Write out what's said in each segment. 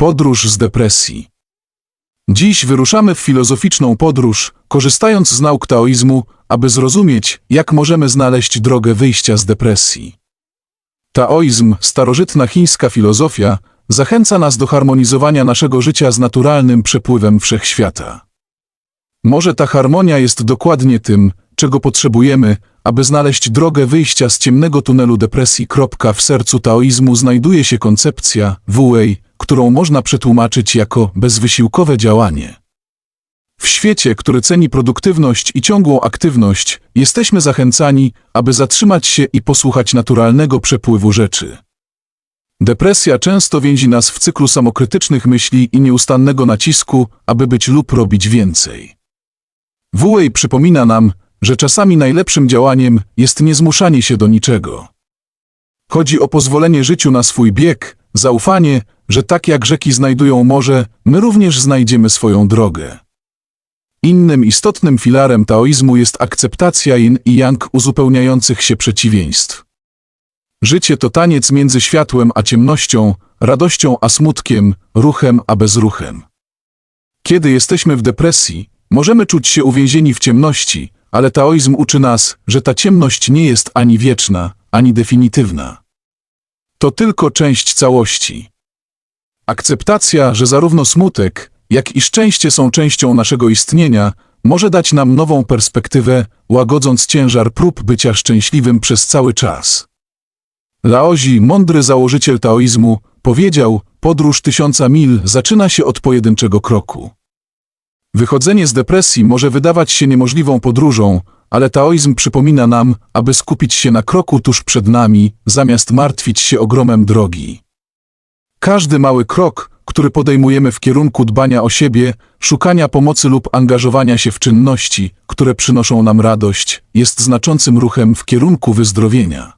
Podróż z depresji. Dziś wyruszamy w filozoficzną podróż, korzystając z nauk taoizmu, aby zrozumieć, jak możemy znaleźć drogę wyjścia z depresji. Taoizm, starożytna chińska filozofia, zachęca nas do harmonizowania naszego życia z naturalnym przepływem wszechświata. Może ta harmonia jest dokładnie tym, czego potrzebujemy, aby znaleźć drogę wyjścia z ciemnego tunelu depresji. W sercu taoizmu znajduje się koncepcja Wu-Wei, którą można przetłumaczyć jako bezwysiłkowe działanie. W świecie, który ceni produktywność i ciągłą aktywność, jesteśmy zachęcani, aby zatrzymać się i posłuchać naturalnego przepływu rzeczy. Depresja często więzi nas w cyklu samokrytycznych myśli i nieustannego nacisku, aby być lub robić więcej. Wu-Wei przypomina nam, że czasami najlepszym działaniem jest niezmuszanie się do niczego. Chodzi o pozwolenie życiu na swój bieg, zaufanie, że tak jak rzeki znajdują morze, my również znajdziemy swoją drogę. Innym istotnym filarem taoizmu jest akceptacja yin i yang uzupełniających się przeciwieństw. Życie to taniec między światłem a ciemnością, radością a smutkiem, ruchem a bezruchem. Kiedy jesteśmy w depresji, możemy czuć się uwięzieni w ciemności, ale taoizm uczy nas, że ta ciemność nie jest ani wieczna, ani definitywna. To tylko część całości. Akceptacja, że zarówno smutek, jak i szczęście są częścią naszego istnienia, może dać nam nową perspektywę, łagodząc ciężar prób bycia szczęśliwym przez cały czas. Laozi, mądry założyciel taoizmu, powiedział: Podróż tysiąca mil zaczyna się od pojedynczego kroku. Wychodzenie z depresji może wydawać się niemożliwą podróżą, ale taoizm przypomina nam, aby skupić się na kroku tuż przed nami, zamiast martwić się ogromem drogi. Każdy mały krok, który podejmujemy w kierunku dbania o siebie, szukania pomocy lub angażowania się w czynności, które przynoszą nam radość, jest znaczącym ruchem w kierunku wyzdrowienia.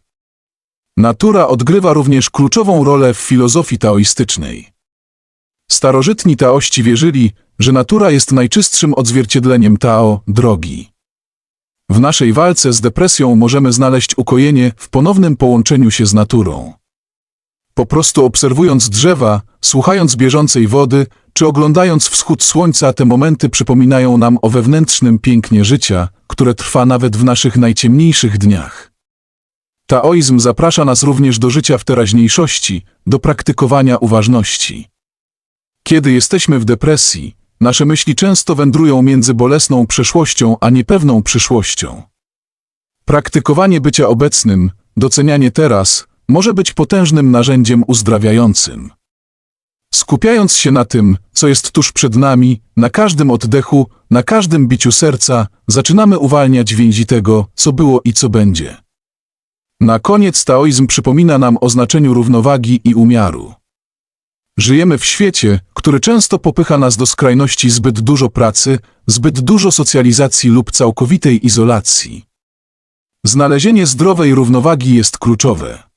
Natura odgrywa również kluczową rolę w filozofii taoistycznej. Starożytni taości wierzyli, że natura jest najczystszym odzwierciedleniem Tao, drogi. W naszej walce z depresją możemy znaleźć ukojenie w ponownym połączeniu się z naturą. Po prostu obserwując drzewa, słuchając bieżącej wody, czy oglądając wschód słońca, te momenty przypominają nam o wewnętrznym pięknie życia, które trwa nawet w naszych najciemniejszych dniach. Taoizm zaprasza nas również do życia w teraźniejszości, do praktykowania uważności. Kiedy jesteśmy w depresji, nasze myśli często wędrują między bolesną przeszłością a niepewną przyszłością. Praktykowanie bycia obecnym, docenianie teraz, może być potężnym narzędziem uzdrawiającym. Skupiając się na tym, co jest tuż przed nami, na każdym oddechu, na każdym biciu serca, zaczynamy uwalniać więzi tego, co było i co będzie. Na koniec taoizm przypomina nam o znaczeniu równowagi i umiaru. Żyjemy w świecie, który często popycha nas do skrajności zbyt dużo pracy, zbyt dużo socjalizacji lub całkowitej izolacji. Znalezienie zdrowej równowagi jest kluczowe.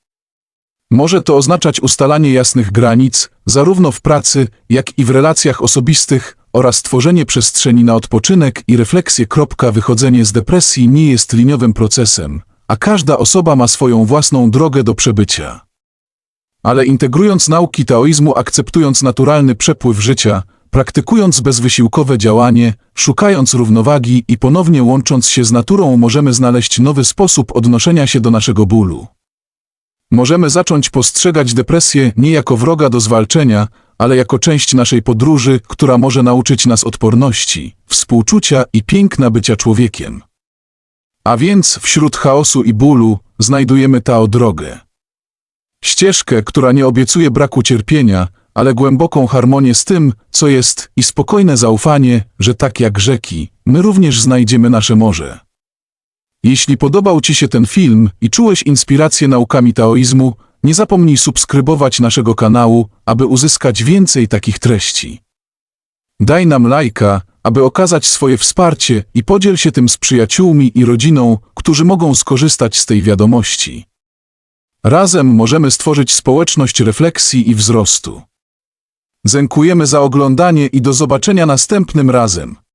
Może to oznaczać ustalanie jasnych granic, zarówno w pracy, jak i w relacjach osobistych, oraz tworzenie przestrzeni na odpoczynek i refleksję. Wychodzenie z depresji nie jest liniowym procesem, a każda osoba ma swoją własną drogę do przebycia. Ale integrując nauki taoizmu, akceptując naturalny przepływ życia, praktykując bezwysiłkowe działanie, szukając równowagi i ponownie łącząc się z naturą, możemy znaleźć nowy sposób odnoszenia się do naszego bólu. Możemy zacząć postrzegać depresję nie jako wroga do zwalczenia, ale jako część naszej podróży, która może nauczyć nas odporności, współczucia i piękna bycia człowiekiem. A więc wśród chaosu i bólu znajdujemy Tao drogę. Ścieżkę, która nie obiecuje braku cierpienia, ale głęboką harmonię z tym, co jest i spokojne zaufanie, że tak jak rzeki, my również znajdziemy nasze morze. Jeśli podobał Ci się ten film i czułeś inspirację naukami taoizmu, nie zapomnij subskrybować naszego kanału, aby uzyskać więcej takich treści. Daj nam lajka, aby okazać swoje wsparcie i podziel się tym z przyjaciółmi i rodziną, którzy mogą skorzystać z tej wiadomości. Razem możemy stworzyć społeczność refleksji i wzrostu. Dziękujemy za oglądanie i do zobaczenia następnym razem.